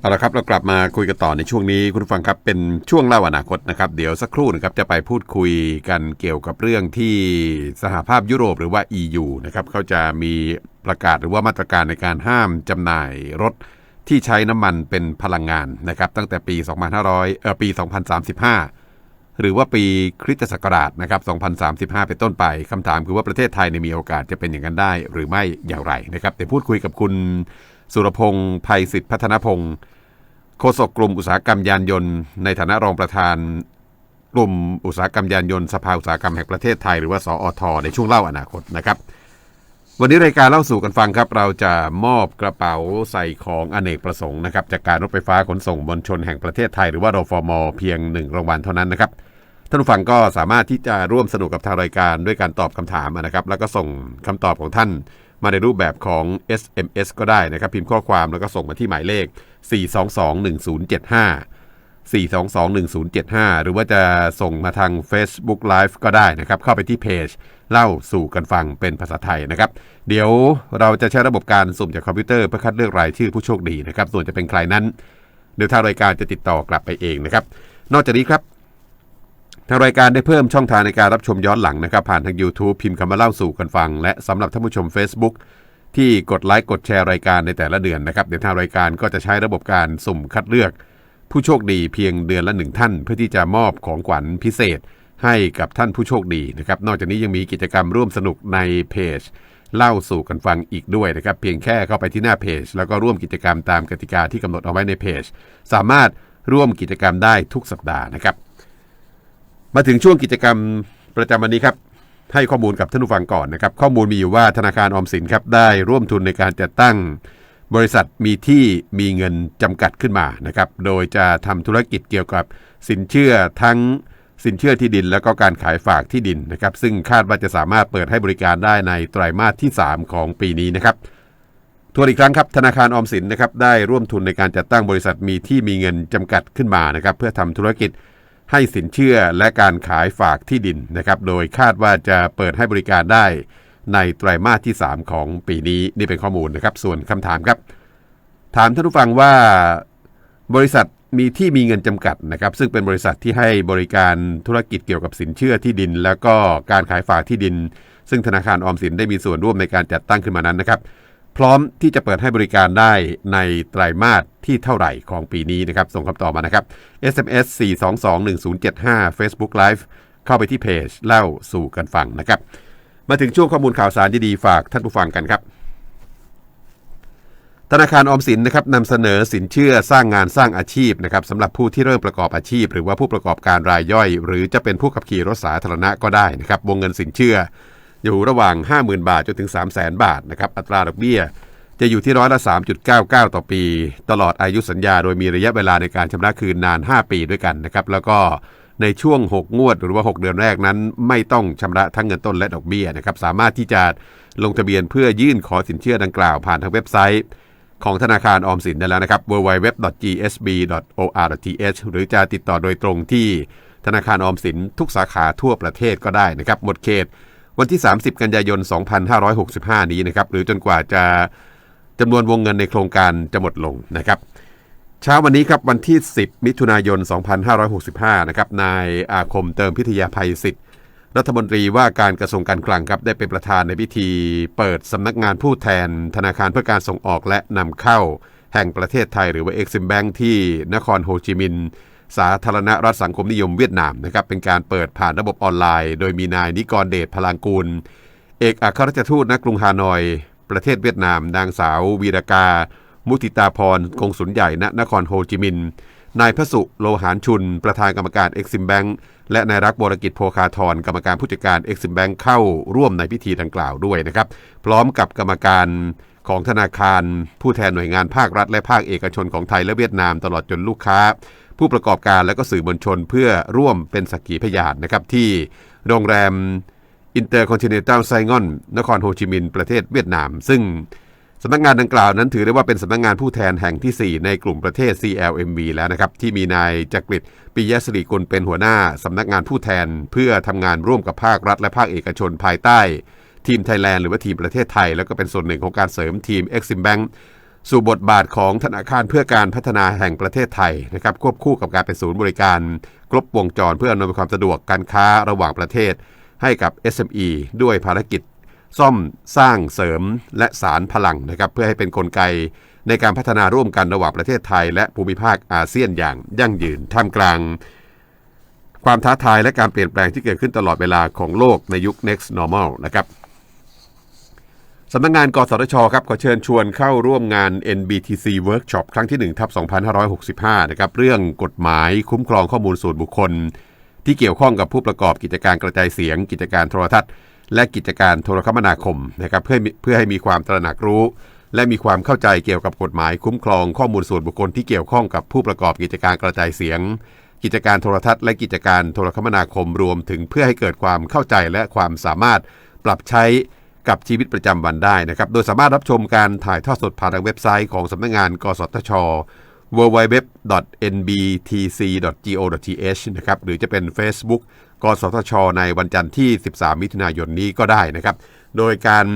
เอาละครับเรากลับมาคุยกันต่อในช่วงนี้คุณฟังครับเป็นช่วงเล่าอนาคตนะครับเดี๋ยวสักครู่นะครับจะไปพูดคุยกันเกี่ยวกับเรื่องที่สหภาพยุโรปหรือว่า EU นะครับเขาจะมีประกาศหรือว่ามาตรการในการห้ามจำหน่ายรถที่ใช้น้ำมันเป็นพลังงานนะครับตั้งแต่ปี 2500เอ่อปี 2035 หรือว่าปีคริสตศักราชนะครับ 2035 เป็นต้นไปคำถามคือว่าประเทศไทยในมีโอกาสจะเป็นอย่างนั้นได้ หรือไม่อย่างไรนะครับเดี๋ยวพูดคุยกับคุณ สุรพงศ์ภัยสิทธิพัฒนพงศ์โฆษกกลุ่มอุตสาหกรรมยานยนต์ ในฐานะรองประธาน กลุ่มอุตสาหกรรมยานยนต์สภาอุตสาหกรรมแห่งประเทศไทยหรือว่าสออทในช่วงเล่าอนาคตนะครับ วันนี้รายการเล่าสู่กันฟังครับ เราจะมอบกระเป๋าใส่ของอเนกประสงค์นะครับจากการรถไฟฟ้าขนส่งมวลชนแห่งประเทศไทยหรือว่ารฟมเพียงหนึ่งรางวัลเท่านั้นนะครับท่านผู้ฟังก็สามารถที่จะร่วมสนุกกับทางรายการด้วยการตอบคำถามนะครับ แล้วก็ส่งคำตอบของท่าน มาในรูปแบบของ SMS ก็ได้นะครับ พิมพ์ข้อความแล้วก็ส่งมาที่หมายเลข 4221075 4221075 หรือว่าจะส่งมาทาง Facebook Live ก็ได้นะครับ เข้าไปที่เพจ เล่าสู่กันฟังเป็นภาษาไทยนะครับ เดี๋ยวเราจะใช้ระบบการสุ่มจากคอมพิวเตอร์เพื่อคัดเลือกรายชื่อผู้โชคดีนะครับ ส่วนจะเป็นใครนั้น เดี๋ยวทางรายการจะติดต่อกลับไปเองนะครับ นอกจากนี้ครับ ทางรายการได้เพิ่มช่องทางในการรับชมย้อนหลังนะครับ ผ่านทาง YouTube พิมพ์คำว่าเล่าสู่กันฟัง และสำหรับท่านผู้ชม Facebook ที่กดไลค์กดแชร์รายการในแต่ละเดือนนะครับเดี๋ยวทางรายการก็จะใช้ระบบการสุ่มคัดเลือก ผู้โชคดีเพียงเดือนละหนึ่งท่าน เพื่อที่จะมอบของขวัญพิเศษ ให้กับท่านผู้โชคดีนะครับนอกจากนี้ยังมีกิจกรรมร่วมสนุกในเพจ เล่าสู่กันฟังอีกด้วยนะครับเพียงแค่เข้าไปที่หน้าเพจ แล้วก็ร่วมกิจกรรมตามกติกาที่กำหนดเอาไว้ในเพจ สามารถร่วมกิจกรรมได้ทุกสัปดาห์นะครับ มาถึงช่วงกิจกรรมประจำวันนี้ครับ ให้ข้อมูลกับท่านผู้ฟังก่อนนะครับ ข้อมูลมีอยู่ว่าธนาคารออมสินครับได้ร่วมทุนในการจัดตั้ง บริษัทมีที่มีเงินจำกัดขึ้นมานะครับ โดยจะทำธุรกิจเกี่ยวกับสินเชื่อทั้งสินเชื่อที่ดิน แล้วก็การขายฝากที่ดินนะครับ ซึ่งคาดว่าจะสามารถเปิดให้บริการได้ในไตรมาสที่ 3 ของปีนี้นะครับทวนอีกครั้งครับธนาคารออมสินนะครับได้ร่วมทุนในการจัดตั้งบริษัทมีที่มีเงินจำกัดขึ้นมานะครับ เพื่อทำธุรกิจ ให้สินเชื่อและการขายฝากที่ดินนะครับ โดยคาดว่าจะเปิดให้บริการได้ในไตรมาสที่ 3 ของปีนี้นี่เป็นข้อมูลนะครับ ส่วนคำถามครับ ถามท่านผู้ฟังว่า บริษัทมีที่มีเงินจำกัดนะครับ ซึ่งเป็นบริษัทที่ให้บริการธุรกิจเกี่ยวกับสินเชื่อที่ดิน แล้วก็การขายฝากที่ดิน ซึ่งธนาคารออมสินได้มีส่วนร่วมในการจัดตั้งขึ้นมานั้นนะครับ พร้อมที่จะเปิดให้บริการได้ในไตรมาสที่เท่าไหร่ของปีนี้นะครับ ส่งคำตอบมานะครับ SMS 4221075 Facebook Live เข้าไปที่เพจเล่าสู่กันฟังนะครับ มาถึงช่วงข้อมูลข่าวสารดีๆฝากท่านผู้ฟังกันครับธนาคารออมสินนะครับนำเสนอสินเชื่อสร้างงานสร้างอาชีพนะครับสำหรับผู้ที่เริ่มประกอบอาชีพ หรือว่าผู้ประกอบการรายย่อย หรือจะเป็นผู้ขับขี่รถสาธารณะก็ได้นะครับวงเงินสินเชื่อ อยู่ระหว่าง 50,000 บาทจนถึง 300,000 บาทนะครับอัตราดอกเบี้ย จะอยู่ที่ร้อยละ 3.99 ต่อปี ตลอดอายุสัญญาโดยมีระยะเวลาในการชำระคืนนาน 5 ปีด้วยกันนะครับแล้วก็ในช่วง 6 งวดหรือว่า 6 เดือนแรกนั้น ไม่ต้องชำระทั้งเงินต้นและดอกเบี้ยนะครับสามารถที่จะลงทะเบียนเพื่อยื่นขอสินเชื่อดังกล่าวผ่านทางเว็บไซต์ของธนาคารออมสินได้แล้วนะครับ www.gsb.or.th หรือจะติดต่อโดยตรงที่ธนาคารออมสินทุกสาขาทั่วประเทศก็ได้นะครับ หมดเขต วันที่ 30 กันยายน 2565 นี้นะครับหรือจนกว่าจะจำนวนวงเงินในโครงการจะหมดลงนะครับเช้าวันนี้ครับวันที่ 10 มิถุนายน 2565 นะครับนายอาคมเติมพิทยาภัยสิทธิ์รัฐมนตรีว่าการกระทรวงการคลังครับได้เป็นประธานในพิธี เปิดสำนักงานผู้แทน ธนาคารเพื่อการส่งออกและนำเข้า แห่งประเทศไทยหรือว่า Exim Bank ที่นครโฮจิมินห์ สาธารณรัฐสังคมนิยมเวียดนามนะครับเป็นการเปิดผ่านระบบออนไลน์ โดยมีนายนิกรเดชพลางกูล เอกอัครราชทูตณกรุงฮานอย ประเทศเวียดนาม นางสาววีรกา มุติตาพรกงสุลใหญ่ณนครโฮจิมินห์นายพสุโลหารชุน ประธานกรรมการ Exim Bank และนายรักบรกิจโพคาธรกรรมการผู้จัดการ Exim Bank เข้าร่วมในพิธีดังกล่าวด้วยนะครับ พร้อมกับกรรมการของธนาคาร ผู้แทนหน่วยงานภาครัฐและภาคเอกชนของไทยและเวียดนามตลอดจนลูกค้า ผู้ประกอบการและก็สื่อมวลชนเพื่อร่วมเป็นสักขีพยานนะครับที่โรงแรมอินเตอร์คอนติเนนตัลไซงอนนครโฮจิมินห์ประเทศเวียดนาม ซึ่งสำนักงานดังกล่าวนั้นถือได้ว่าเป็นสำนักงานผู้แทนแห่งที่ 4 ในกลุ่มประเทศ CLMV แล้วนะครับ ที่มีนายจักริดปิยสิริกุลเป็นหัวหน้าสำนักงานผู้แทน เพื่อทำงานร่วมกับภาครัฐและภาคเอกชนภายใต้ ทีมไทยแลนด์หรือว่าทีมประเทศไทย แล้วก็เป็นส่วนหนึ่งของการเสริมทีม Exim Bank สู่บทบาทของธนาคารเพื่อการพัฒนาแห่งประเทศไทยนะครับควบคู่กับการเป็นศูนย์บริการครบวงจรเพื่ออำนวยความสะดวกการค้าระหว่างประเทศ ให้กับ SME ด้วยภารกิจ ซ่อมสร้างเสริมและสารพลังนะครับเพื่อให้เป็นนกลไกในการพัฒนาร่วมกันระหว่างประเทศไทย และภูมิภาคอาเซียนอย่างยั่งยืนท่ามกลาง ความท้าทายและการเปลี่ยนแปลงที่เกิดขึ้นตลอดเวลาของโลกในยุค next normal นะครับ สำนักงงานกสทชครับขอเชิญชวนเข้าร่วมงาน NBTC Workshop ครั้งที่1ทับ2565 นะครับ เรื่องกฎหมายคุ้มครองข้อมูลส่วนบุคคล ที่เกี่ยวข้องกับผู้ประกอบกิจการกระจายเสียง กิจการโทรทัศน์ และกิจการโทรคมนาคมนะครับเพื่อเพื่อให้มีความตระหนักรู้ และมีความเข้าใจเกี่ยวกับกฎหมายคุ้มครองข้อมูลส่วนบุคคลที่เกี่ยวข้องกับผู้ประกอบกิจการกระจายเสียง กิจการโทรทัศน์และกิจการโทรคมนาคมรวมถึงเพื่อให้เกิดความเข้าใจและความสามารถปรับใช้ กับชีวิตประจำวันได้นะครับ โดยสามารถรับชมการถ่ายทอดสดผ่านทางเว็บไซต์ของสำนักงงาน กสทช www.nbtc.go.th นะครับหรือจะเป็น Facebook กสทช ในวันจันทร์ที่ 13 มิถุนายนนี้ก็ได้นะครับ โดยการ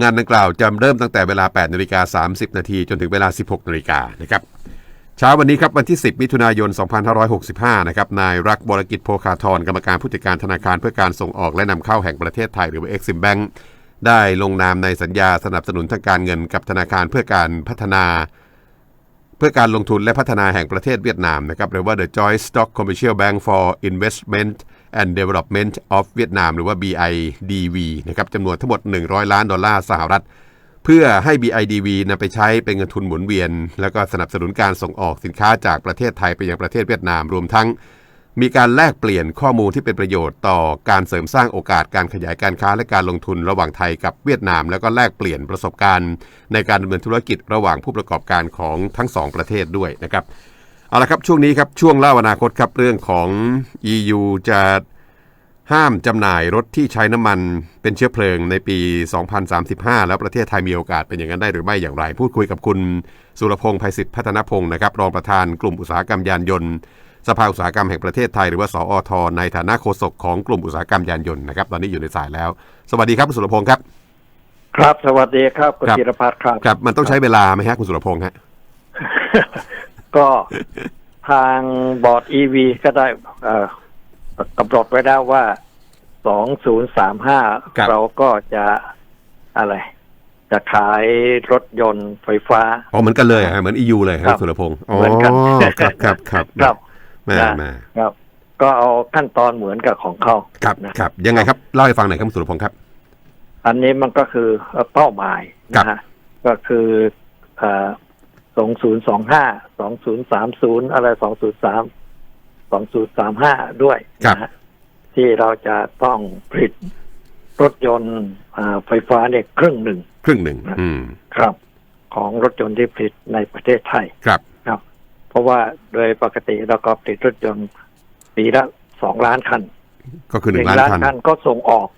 งานดังกล่าวจะเริ่มตั้งแต่เวลา 8 นาฬิกา 30 นาทีจนถึงเวลา 16 นาฬิกานะครับ เช้าวันนี้ครับวันที่ 10 มิถุนายน 2565 นะครับนายรักบรกิจโภคาธรกรรมการผู้จัดการธนาคารเพื่อการส่งออกและนำเข้าแห่งประเทศไทยหรือว่า Exim Bank ได้ลงนามในสัญญาสนับสนุนทางการเงินกับธนาคารเพื่อการพัฒนา เพื่อการลงทุนและพัฒนาแห่งประเทศเวียดนามนะครับหรือว่า The Joint Stock Commercial Bank for Investment and Development of Vietnam หรือว่า BIDV นะครับจำนวนทั้งหมด 100 ล้านดอลลาร์สหรัฐ เพื่อให้ BIDV นำไปใช้เป็นเงินทุนหมุนเวียน แล้วก็สนับสนุนการส่งออกสินค้าจากประเทศไทยไปยังประเทศเวียดนาม รวมทั้ง มีการแลกเปลี่ยนข้อมูลที่เป็นประโยชน์ต่อการเสริมสร้างโอกาสการขยายการค้าและการลงทุนระหว่างไทยกับเวียดนาม แล้วก็แลกเปลี่ยนประสบการณ์ ในการดำเนินธุรกิจระหว่างผู้ประกอบการของทั้งสองประเทศด้วยนะครับเอาละครับช่วงนี้ครับช่วงเล่าอนาคตครับเรื่องของ EU จะ ห้ามจำหน่ายรถที่ใช้น้ำมันเป็นเชื้อเพลิงในปี 2035 แล้วประเทศไทยมีโอกาสเป็นอย่างนั้นได้หรือไม่อย่างไร พูดคุยกับคุณสุรพงษ์ภัยศิษฐ์พัฒนพงศ์นะครับรองประธานกลุ่มอุตสาหกรรมยานยนต์สภาอุตสาหกรรมแห่งประเทศไทยหรือว่าสอทในฐานะโฆษกของกลุ่มอุตสาหกรรมยานยนต์นะครับตอนนี้อยู่ในสายแล้ว สวัสดีครับคุณสุรพงศ์ครับ ครับ สวัสดีครับคุณครับจิรพัฒน์ครับครับ มันต้องใช้เวลาไหมฮะคุณสุรพงษ์ฮะก็ทางบอร์ดอีวีก็ได้เอ่อ กำหนดไว้แล้วว่า2035เราก็จะอะไร จะขายรถยนต์ไฟฟ้า อ๋อเหมือนกันเลยฮะเหมือน EU เลยคครัรับบสุรพงศ์อ๋อเหมือนกัน ครับครับครับครับแม่นะแม่ครับ ก็เอาขั้นตอนเหมือนกับของเขา ครับนะ ครับยังไงครับเล่าให้ฟังหน่อยครับคุณสุรพงศ์ครับ อันนี้มันก็คือเป้าหมายครับ นะฮะก็คือเอ่อ2025 2030อะไร203 2035 ด้วยนะฮะที่เราจะต้องผลิตรถยนต์อ่าไฟฟ้าเนี่ยครึ่งหนึ่ง ครึ่งหนึ่งอืมครับ ของรถยนต์ที่ผลิตในประเทศไทยครับครับ เพราะว่าโดยปกติเราก็ผลิตรถยนต์ปีละสองล้านคัน ก็คือหนึ่งล้านคันคันก็ส่งออก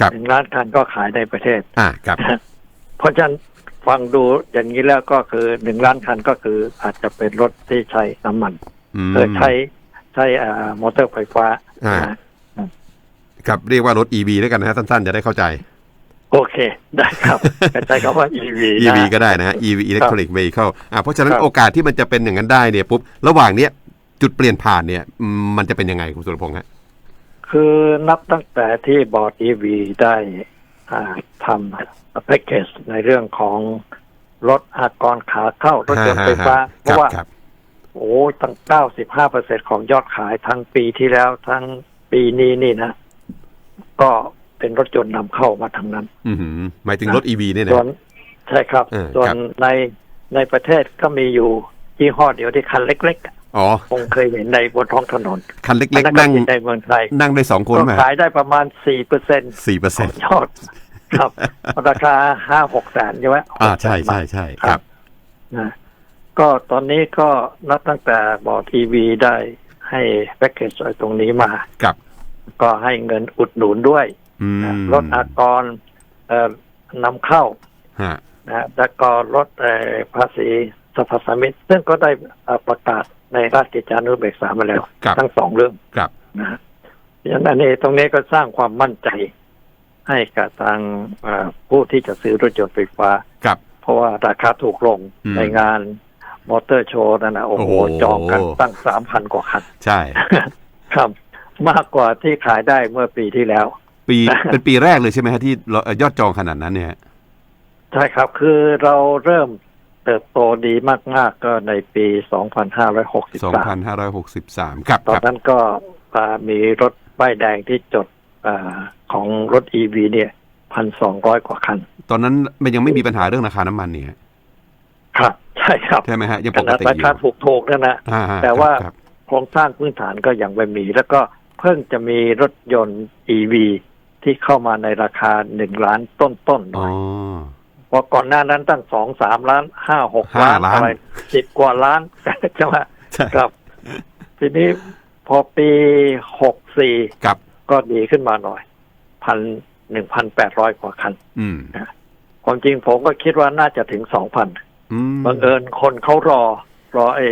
ครับหนึ่งล้านคันก็ขายในประเทศ อ่าครับ เพราะฉะนั้นฟังดูอย่างนี้แล้วก็คือหนึ่งล้านคันก็คืออาจจะเป็นรถที่ใช้น้ำมันอืมเออใช้ ใช้อ่ามอเตอร์ไฟฟ้าอ่านะครับเรียกว่ารถ EV แล้วกันนะฮะสั้นๆ จะได้เข้าใจ โอเค ได้ครับใช้คำว่า EV นะ EV ก็ได้นะฮะ EV Electronic Vehicle อ่าเพราะฉะนั้นครับโอกาสที่มันจะเป็นอย่างนั้นได้เนี่ยปุ๊บระหว่างเนี้ยจุดเปลี่ยนผ่านเนี่ยอืมมันจะเป็นยังไงคุณสุรพงษ์ฮะคือนับตั้งแต่ที่บอร์ด EV ได้อ่าทำแพ็กเกจในเรื่องของรถอากรขาเข้ารถยนต์ไฟฟ้า เพครัราะบว่าครับ โอ้ตั้ง95เปอร์เซ็นของยอดขายทั้งปีที่แล้วทั้งปีนี้นี่นะ ก็เป็นรถยนต์นำเข้ามาทั้งนั้น อือหือหมายถึงรถ EV เนี่ยนะส่วนใช่ครับเออส่วครันบในในประเทศก็มีอยู่ยี่ห้อเดียวที่คันเล็ก ๆอะอ๋อคงเคยเห็นในบนท้องถนน คันเล็กอันๆนั่งก็มีในเมืองไทยนั่งได้สองคนก็ไหมขายได้ประมาณสี่เปอร์เซ็นต์สี่เปอร์ขเซ็อนงต์ยอดครับราคาห้าหกแสนใช่ไหมอ่าใช่ใช่ใช่ครับนะ ก็ตอนนี้ก็นับตั้งแต่บอร์ดทีวีได้ให้แพ็กเกจตรงนี้มากับ ก็ให้เงินอุดหนุนด้วยอืมนะลดอากรเอ่อนำเข้าฮะนะแล้วก็ลดเอ่อภาษีสรรพสามิตซึ่งก็ได้เอ่อประกาศในราชกิจจานุเบกษามาแล้วกับทั้งสองเรื่องกับนะฮะอย่างนั้นเองตรงนี้ก็สร้างความมั่นใจ ให้กับทางเอ่อผู้ที่จะซื้อรถยนต์ไฟฟ้ากับ เพราะว่าราคาถูกลงอืมในงาน มอเตอร์โชว์นั่นนะโอ้โหโอ้โห จองกันตั้งสามพันกว่าคัน ใช่ ครับ มากกว่าที่ขายได้เมื่อปีที่แล้ว ปีเป็นปีแรกเลยใช่ไหมฮะที่เราเอ่อยอดจองขนาดนั้นเนี่ยใช่ครับ คือเราเริ่มเติบโตดีมาก ๆ ก็ในปี 2563 2563 ครับตอคนรับนั้นก็อ่ามีรถป้ายแดงที่จดอาของรถ EV เนี่ยพันสองร้อยกว่าคัน ตอนนั้นมันยังไม่มีปัญหาเรื่องราคาน้ำมันเนี่ย ครับ ใช่ครับใช่ไหมฮะยังขปกนาดติราอยู่คาถูกถูกๆนั่นนะอ่ฮะแต่ว่าครับโครงสร้างพื้นฐานก็ยังไม่มี แล้วก็เพิ่งจะมีรถยนต์ EV ที่เข้ามาในราคาหนึ่งล้านต้นๆหอ๋น่ออยเพราะก่อนหน้านั้นตั้งสองสามล้านห้าหกห้าล้านล้านอะไรสิบกว่าล้านใช่ไหมใช่ครับ ทีนี้พอปีหกสี่กับก็ดีขึ้นมาหน่อยพันหนึ่งพันแปดร้อยกว่าคันอืมความจริงผมก็คิดว่าน่าจะถึงสองพันอืม บังเอิญคนเขารอ รอไอ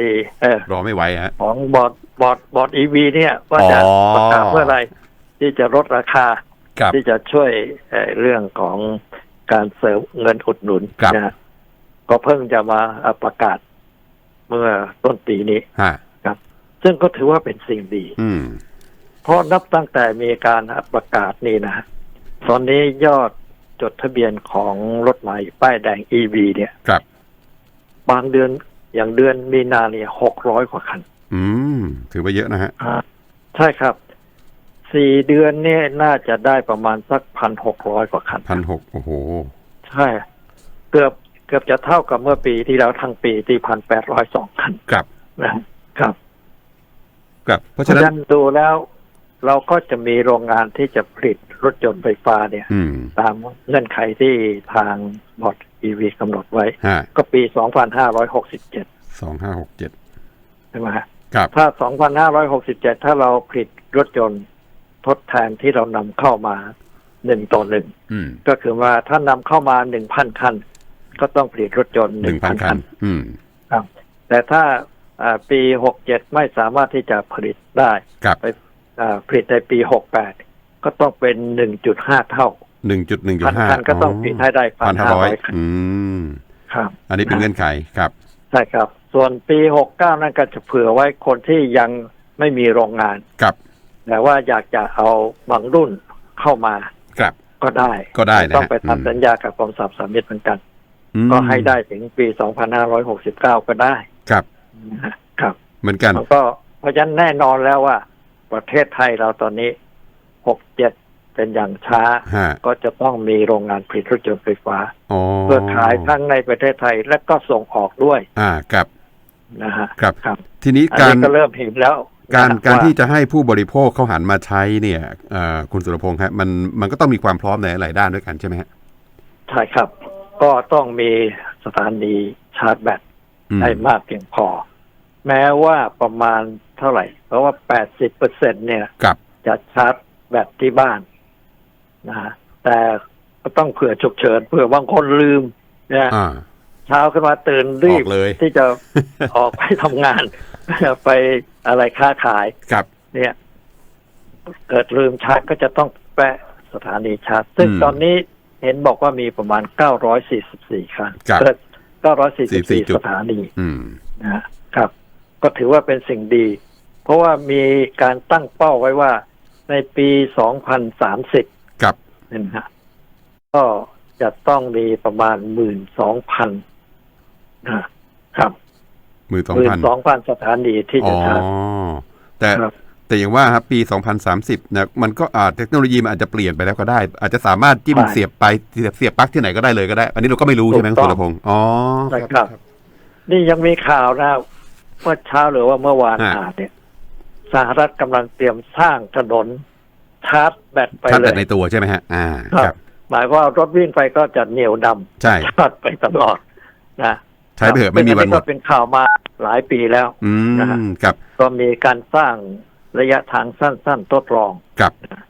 เออรอไม่ไหวฮะของบอร์ดบอร์ดบอร์ดอีวีเนี่ย ว่าจะอ๋อประกาศเมื่อไหรที่จะลดราคากับที่จะช่วยเอ่อเรื่องของการเสริมเงินอุดหนุนครับนะฮะก็เพิ่งจะมาเอ่อประกาศเมื่อต้นปีนี้ฮะซึ่งก็ถือว่าเป็นสิ่งดีอืมเพราะนับตั้งแต่มีการประกาศนี่นะตอนนี้ยอดจดทะเบียนของรถใหม่ป้ายแดง EV เนี่ยครั บบางเดือนอย่างเดือนมีนาเนี่ยหกร้อยกว่าคัน อืม ถือว่าเยอะนะฮะใช่ครับสี่เดือนเนี่ยน่าจะได้ประมาณสักพันหกร้อยกว่าคันพันหกโอ้โห ใช่ เกือบเกือบจะเท่ากับเมื่อปีที่แล้วทั้งปีที่พันแปดร้อยสองคันครับนะครับ ครับ เพราะเพราะฉะฉะนั้นนั้นดูแล้ว เราก็จะมีโรงงานที่จะผลิตรถยนต์ไฟฟ้าเนี่ยอืมตามเงื่อนไขที่ทางบอร์ด อีวีกำหนดไว้ฮะก็ปี2567สองห้าหกเจ็ดใช่ไหมฮะครับถ้า2567ถ้าเราผลิตรถยนต์ทดแทนที่เรานำเข้ามาหนึ่งต่อหนึ่งอืมก็คือว่าถ้านำเข้ามาหนึ่งพันคัน ก็ต้องผลิตรถยนต์หหนึ่นึ่งงพัพันนคัคันนอืมครับ แต่ถ้าอ่าปีหกเจ็ดไม่สามารถที่จะผลิตได้ครับไปอ่าผลิตในปีหกแปดก็ต้องเป็นหนึ่งจุดห้าเท่า หนึ่งจุดหนึ่งจุพัดนห้าคันก็ต้องผลิตให้ได้พัพันนห้าห้าร้ร้ออยยคันอืมครับ อันนี้เป็นเงื่อนไขครับใช่ครับ ส่วนปีหกเก้านั่นก็จะเผื่อไว้คนที่ยังไม่มีโรงงานกับแต่ว่าอยากจะเอาบางรุ่นเข้ามากับก็ได้ก็ได้นะฮะต้องไปอืมทำสัญญากับกรมสรรพสามิตเหมือนกันอืมก็ให้ได้ถึงปี2569ก็ได้ครับครับ เหมือนกันมันก็เพราะฉะนั้นแน่นอนแล้วว่า ประเทศไทยเราตอนนี้67เป็นอย่างช้าฮะก็จะต้องมีโรงงานผลิตรถยนต์ไฟฟ้าอ๋อเพื่อขายทั้งในประเทศไทยและก็ส่งออกด้วย อ่ากับนะฮะครับครับทีนี้อันการนี้ก็เริ่มเห็นแล้ว การนะการว่ที่จะให้ผู้บริโภคเขาหันมาใช้เนี่ยเอ่อคุณสุรพงศ์ครับมันมันก็ต้องมีความพร้อมในหลายด้านด้วยกันใช่ไหมฮะใช่ครับ ก็ต้องมีสถานีชาร์จแบตอืมให้มากเพียงพอ แม้ว่าประมาณเท่าไหร่ เพราะว่า 80เปอร์เซ็นเนี่ยกับจะชาร์จแบตที่บ้าน นะฮะแต่ก็ต้องเผื่อฉุกเฉินเผื่อบางคนลืมเนี่ยอ่าเช้าขึ้นมาตื่นรีอบอกเลยที่จะออกไปทำงาน ไปอะไรค้าขายกับ เนี่ย เกิดลืมชาร์จก็จะต้องแปะสถานีชาร์จซึ่งอืมตอนนี้เห็นบอกว่ามีประมาณ 944 คันครับเกิด944จุดสถานีอืมนะฮะครับ ก็ถือว่าเป็นสิ่งดี เพราะว่ามีการตั้งเป้าไว้ว่าในปี 2030กับ เนี่ยนะฮะก็จะต้องมีประมาณ12,000นะครับมือสองหมื่นพันสองพันสถานีที่อ๋จะอชาร์จแต่ครับแต่อย่างว่าครับ ปี 2030นะมันก็อาจเทคโนโลยีมันอาจจะเปลี่ยนไปแล้วก็ได้ อาจจะสามารถจิ้มใช่เสียบไปเสียบเสียบปลั๊กที่ไหนก็ได้เลยก็ได้ อันนี้เราก็ไม่รู้ใช่ไหมถูคุณกต้องสุรพงศ์อ๋อใช่ครับ นี่ยังมีข่าวนะเมื่อเช้าหรือว่าเมื่อวานฮะอ่านเนี่ยสหรัฐกำลังเตรียมสร้างถนน ชาร์จแบตไปชาร์จเลแบตยในตัวใช่ไหมฮะ อ่าครับครับ หมายความว่ารถวิ่งไปก็จะเหนียวดใช่ำชาร์จไปตลอดนะใช้ไปเถอะไม่มีวันหมซึ่งอัด ก็เป็นข่าวมาหลายปีแล้ว อืนะฮะมกับ ก็มีการสร้างระยะทางสั้น ๆ ทดลองกับครับ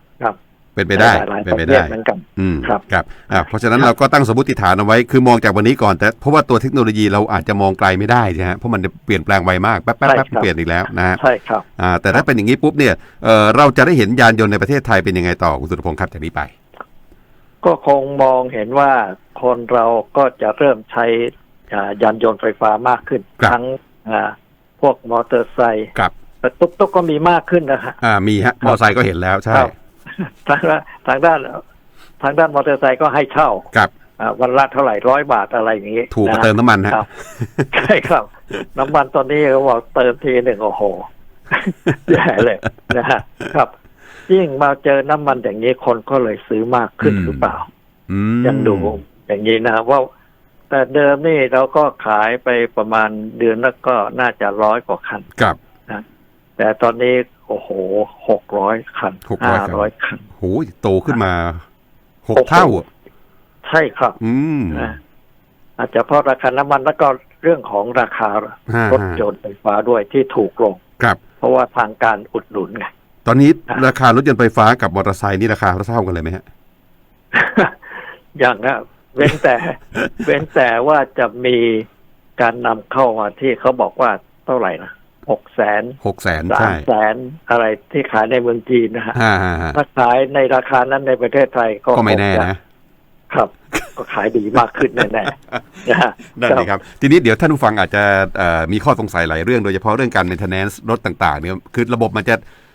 เป็นไปได้หลายๆเป็นปไประเทได้ศเหมือนกัน อืมครับครับอ่าเพราะฉะนั้นเราก็ตั้งสมมติฐานเอาไว้คือมองจากวันนี้ก่อนแต่เพราะว่าตัวเทคโนโลยีเราอาจจะมองไกลไม่ได้ใช่ไหมเพราะมันจะเปลี่ยนแปลงไวมากแป๊บแป๊บใช่แป๊บครับ เปลี่ยนอีกแล้วนะฮะใช่ครับ อ่าแต่ถ้าเป็นอย่างนี้ปุ๊บเนี่ยเออเราจะได้เห็นยานยนต์ในประเทศไทยเป็นยังไงต่อคุณสุรพงศ์ครับจากนี้ไป ก็คงมองเห็นว่าคนเราก็จะเริ่มใช้อ่ายานยนต์ไฟฟ้ามากขึ้น ครับ ทั้งอ่าพวกมอเตอร์ไซค์กับ แต่ตุ๊กตุ๊กก็มีมากขึ้นนะฮะ อ่ามีฮะมอเตอร์ไซค์ก็เห็นแล้วใช่ครับ ทางด้านทางด้านทางด้านมอเตอร์ไซค์ก็ให้เช่ากับอ่าวันละเท่าไหร่ร้อยบาทอะไรอย่างนี้ ถูกกว่านะเติมน้ำมันฮะครับใช่ครับ น้ำมันตอนนี้เขาบอกเติมทีหนึ่งโอ้โหแย่เลยนะฮะครับยิ่งมาเจอน้ำมันอย่างนี้คนก็เลยซื้อมากขึ้นอืมหรือเปล่าอืมยังดูอย่างนี้นะว่า แต่เดิมนี่เราก็ขายไปประมาณเดือนแล้วก็น่าจะร้อยกว่าคันกับแต่ตอนนี้ โอ้โหหกร้อยคัน600ห้าคันร้อยคันโหโตขึ้นมาหกเท่าอะใช่ครับ อืมนะอาจจะเพราะราคาน้ำมันแล้วก็เรื่องของราคาฮะรถยนต์ไฟฟ้าด้วยที่ถูกลง ครับ เพราะว่าทางการอุดหนุนไง ตอนนี้อะราคารถยนต์ไฟฟ้ากับมอเตอร์ไซค์นี่ราคาเท่ากันเลยไหมฮะ อย่างนะเว้นแต่ เว้นแต่ว่าจะมีการนำเข้ามาที่เขาบอกว่าเท่าไหร่นะ หกแสนหกแสนสามใช่แสนอะไรที่ขายในเมืองจีนนะฮะฮ่าฮ่าฮ่าถ้าขายในราคานั้นในประเทศไทยก็ก็ไม่แน่คงจนะครับก็ขายดีมากขึ้นแน่ๆนะฮะนั่นเลยครับ ทีนี้เดี๋ยวท่านผู้ฟังอาจจะเอ่อมีข้อสงสัยหลายเรื่องโดยเฉพาะเรื่องการ maintenance รถต่างๆเนี่ยคือระบบมันจะ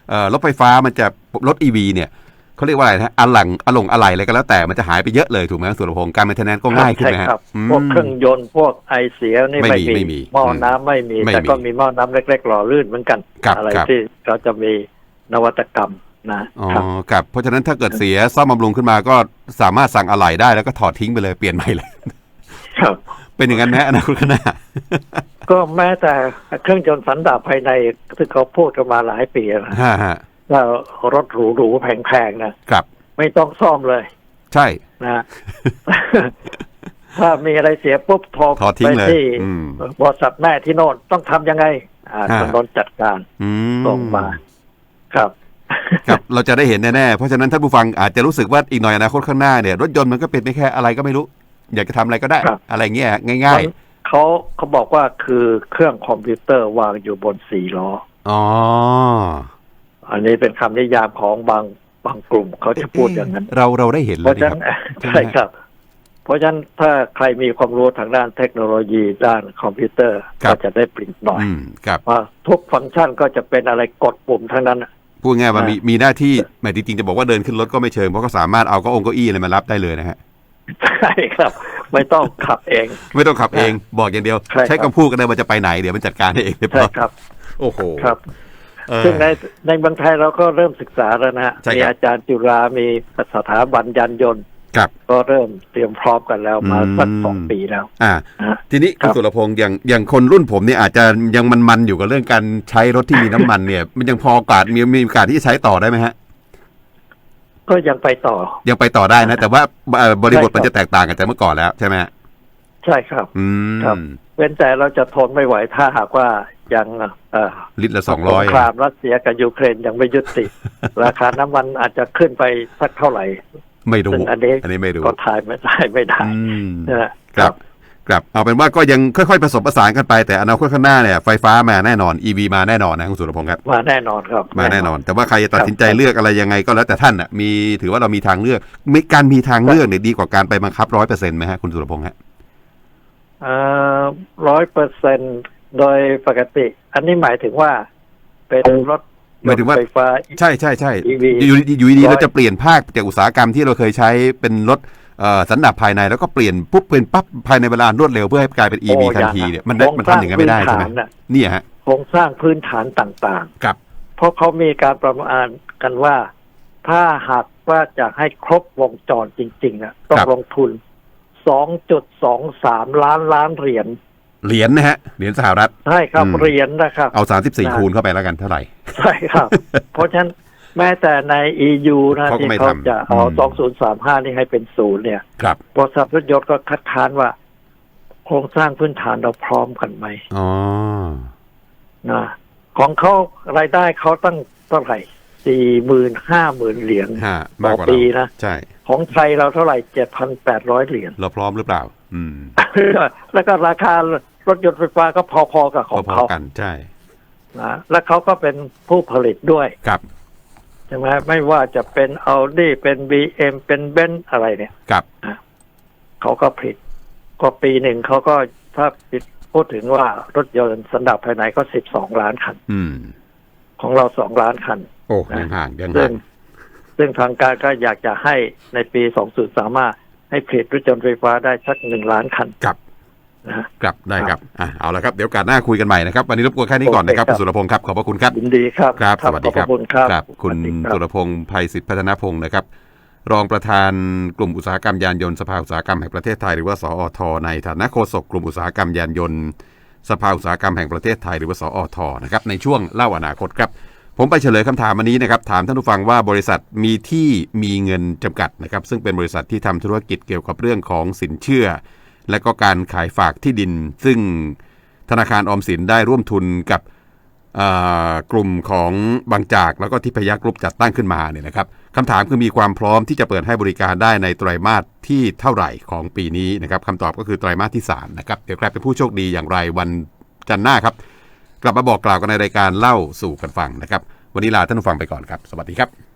เอ่อรถไฟฟ้ามันจะรถ EV เนี่ย เขาเรียกว่าอะไรนะอะหลังอะหลงอะไหล่อะไรก็แล้วแต่มันจะหายไปเยอะเลยถูกไหมส่วนพงการ maintenance ก็ง่ายขึ้นไหมใช่ฮะครับอืมพวกเครื่องยนต์พวกไอเสียนี่ไม่ไม่มีมีไม่มีหม้ออมน้ำไม่มีไม่แต่มีก็มีหม้อน้ำเล็ก ๆ หล่อลื่นเหมือนกันครับอะไรครับที่เราจะมีนวัตกรรมนะอ๋อครับครับเพราะฉะนั้นถ้าเกิดเสียซ่อมบำรุงขึ้นมาก็สามารถสั่งอะไหล่ได้แล้วก็ถอดทิ้งไปเลยเปลี่ยนใหม่เลยครับเป็นอย่างนั้นไหมอนาคตข้างหน้าก็แม้แต่เครื่องยนต์สันดาปภายในที่เขาพูดกันมาหลายปีนะฮ่าฮะว่า รถหรูๆแพงๆนะครับ ไม่ต้องซ่อมเลย ใช่นะถ้ามีอะไรเสียปุ๊บโทรถอดทิ้ไปงเลยที่อืมบริษัทแม่ที่โน่นต้องทำยังไงอ่าฮะถนนจัดการอืมส่งมาครับครับเราจะได้เห็นแน่ๆ เพราะฉะนั้นท่านผู้ฟังอาจจะรู้สึกว่าอีกหน่อยอนาคตข้างหน้าเนี่ย รถยนต์มันก็เป็นไม่แค่อะไรก็ไม่รู้ อยากจะทำอะไรก็ได้ครับอะไรเงี้ยง่ายเขาเขาบอกว่าคือเครื่องคอมพิวเตอร์วางอยู่บนสี่ล้อๆอ๋อ อันนี้เป็นคำนิยามของบางบางกลุ่มเขาจะพูดอย่างนั้น เราเราได้เห็นเพแล้วราะนี่ฉะคนั้รันบใช่ไหมใช่ครับ เพราะฉะนั้นถ้าใครมีความรู้ทางด้านเทคโนโลยีด้านคอมพิวเตอร์ครับก็จะได้ปริ้นหน่อยอืมครับว่าทุกฟังก์ชันก็จะเป็นอะไรกดปุ่มทั้งนั้นน่ะพูดง่ายว่าอ่ามีมีมีหน้าที่แหมจริงๆจะบอกว่าเดินขึ้นรถก็ไม่เชิงเพราะก็สามารถเอาเก็องเก้าอี้อะไรมารับได้เลยนะฮะใช่ครับ ไม่ต้องขับเอง ไม่ต้องขับเองบอกอย่างเดียว ใช่ครับใช้คำพูดกันเลยมันจะไปไหนเดี๋ยวมันจัดการให้เองเรียบใช่ร้อยครับ โอ้โหครับเออ ซึ่งในในเมืองไทยเราก็เริ่มศึกษาแล้วนะฮะใช่ครับมีอาจารย์จุฬามีสถาบันยานยนต์ครับก็เริ่มเตรียมพร้อมกันแล้วมาอืมสักสองปีแล้ว อ่านะฮะทีนี้ครัคุณบสุรพงษ์อย่างอย่างคนรุ่นผมเนี่ยอาจจะยังมันๆอยู่กับเรื่องการใช้รถที่มีน้ำมันเนี่ย มันยังพอโอกาสมีมีโอกาสที่จะใช้ต่อได้ไหมฮะ ก็ยังไปต่อ ยังไปต่อได้นะ แต่ว่าเอ่อบริบทใช่ครับมันจะแตกต่างกันจากเมื่อก่อนแล้วใช่ไหมฮะใช่ครับ อืครับมเว้นแต่เราจะทนไม่ไหวถ้าหากว่ายังเอ่อลิตรละสองร้อยสงครามรัสเซียกับยูเครนยังไม่ยุติ ราคาน้ำมันอาจจะขึ้นไปสักเท่าไหร่ ไม่รู้ซึ่งอันนี้อันนี้ไม่รู้ก็ทายไม่ได้ไม่ได้อืมนะฮะครับครับเอาเป็นว่าก็ยังค่อยๆผสมผสานกันไปแต่อนาคตข้างหน้าเนี่ยไฟฟ้ามาแน่นอน EV มาแน่นอนนะคุณสุรพงษ์ครับมาแน่นอนครับมาแน่นอน แต่ว่าใครจะตัดสินใจเลือกอะไรยังไงก็แล้วแต่ท่านอะมีถือว่าเรามีทางเลือกมีการมีทางเลือกเนี่ยดีกว่าการไปบังคับร้อยเปอร์เซ็นต์ไหมฮะคุณสุรพงษ์ฮะ ร้อยเปอร์เซ็นโดยปกติ อันนี้หมายถึงว่าเป็นรถหมายถึงว่าไฟฟ้าใช่ใช่ใช่ EV อยู่ดีอยู่ดีร้อยเราจะเปลี่ยนภาคจากอุตสาหกรรมที่เราเคยใช้เป็นรถเอ่อสันดาปภายในแล้วก็เปลี่ยนปุ๊บเป็นปั๊บภายในเวลารวดเร็วเพื่อให้กลายเป็น EV โอ้ทันทียังเนี่ยมันได้โครงมันทำอย่างนั้นไม่ได้สร้ใช่ไหมพื้นฐานน่ะเนี่ยฮะโครงสร้างพื้นฐานต่างครับๆเพราะเขามีการประมาณกันว่า ถ้าหากว่าจะให้ครบวงจรจริงๆนะต้องลงทุน 2.23ล้านล้านเหรียญเหรียญนะฮะเหรียญสหรัฐใช่ครับอืมเหรียญนะครับ เอาสามสิบสี่นะคูณเข้าไปแล้วกันเท่าไหร่ ใช่ครับ เพราะฉะนั้นแม้แต่ใน EU นะเขาก็ที่ไม่เขาทำจะเอาอืม2035นี่ให้เป็นศูนย์เนี่ยครับบริษัทรถยนต์ก็คัดค้านว่า โครงสร้างพื้นฐานเราพร้อมกันไหมอ๋อนะของเขารายได้เขาตั้งเท่าไหร่ สี่หมื่นห้าหมื่นเหรียญฮะต่มากอกว่าปีเรานะ ใช่ของไทยเราเท่าไหร่เจ็ดพันแปดร้อยเหรียญ เราพร้อมหรือเปล่า อืมแล้วก็ราคารถยนต์ไฟฟ้าก็พอๆกับของพอเขาๆกันใช่นะแล้วเขาก็เป็นผู้ผลิตด้วยครับใช่ไหมไม่ว่าจะเป็น Audi เป็น BM เป็นเบนอะไรเนี่ยครับเขาก็ผลิต ก็ปีหนึ่งเขาก็ถ้าพูดถึงว่ารถยนต์สันดาปภายในก็สิบสองล้านคัน อืม ของเราสองล้านคัน โอ้ยังห่างยังซึ่ห่างงซึ่งทางการก็อยากจะให้ในปีสองศูนย์สามารถให้ผลิตรถยนต์ไฟฟ้าได้สักหนึ่งล้านคันกับนะฮะครับได้ครับอะเอาละครับเดี๋ยวโอกาสหน้าคุยกันใหม่นะครับ วันนี้รบกวนแค่นี้ก่อนนะครับโอเคครับคุณสุรพงศ์ครับขอบพระคุณครับยินดีครับครับ สวัสดีครับขอบคุณครับครับคุณสวัสดีครับสุรพงศ์ภัยศิษฐ์พัฒนพงศ์นะครับ รองประธานกลุ่มอุตสาหกรรมยานยนต์สภาอุตสาหกรรมแห่งประเทศไทยหรือว่าสอทในฐานะโฆษกกลุ่มอุตสาหกรรมยานยนต์ สภาอุตสาหกรรมแห่งประเทศไทยหรือว่าสอทนะครับในช่วงเล่าอนาคตครับ ผมไปเฉลยคำถามอันนี้นะครับถามท่านผู้ฟังว่าบริษัทมีที่มีเงินจำกัดนะครับซึ่งเป็นบริษัทที่ทำธุรกิจเกี่ยวกับเรื่องของสินเชื่อ และก็การขายฝากที่ดิน ซึ่งธนาคารออมสินได้ร่วมทุนกับ กลุ่มของบางจากแล้วก็ทิพยักรุ๊ปจัดตั้งขึ้นมาเนี่ยนะครับคำถามคือมีความพร้อมที่จะเปิดให้บริการได้ในไตรามาสที่เท่าไหร่ของปีนี้นะครับคำตอบก็คือไตรามาสที่3นะครับเดี๋ยวใครเป็นผู้โชคดีอย่างไรวันจันทร์หน้าครับ กลับมาบอกกล่าวกันในรายการเล่าสู่กันฟังนะครับ วันนี้ลาท่านผู้ฟังไปก่อนครับ สวัสดีครับ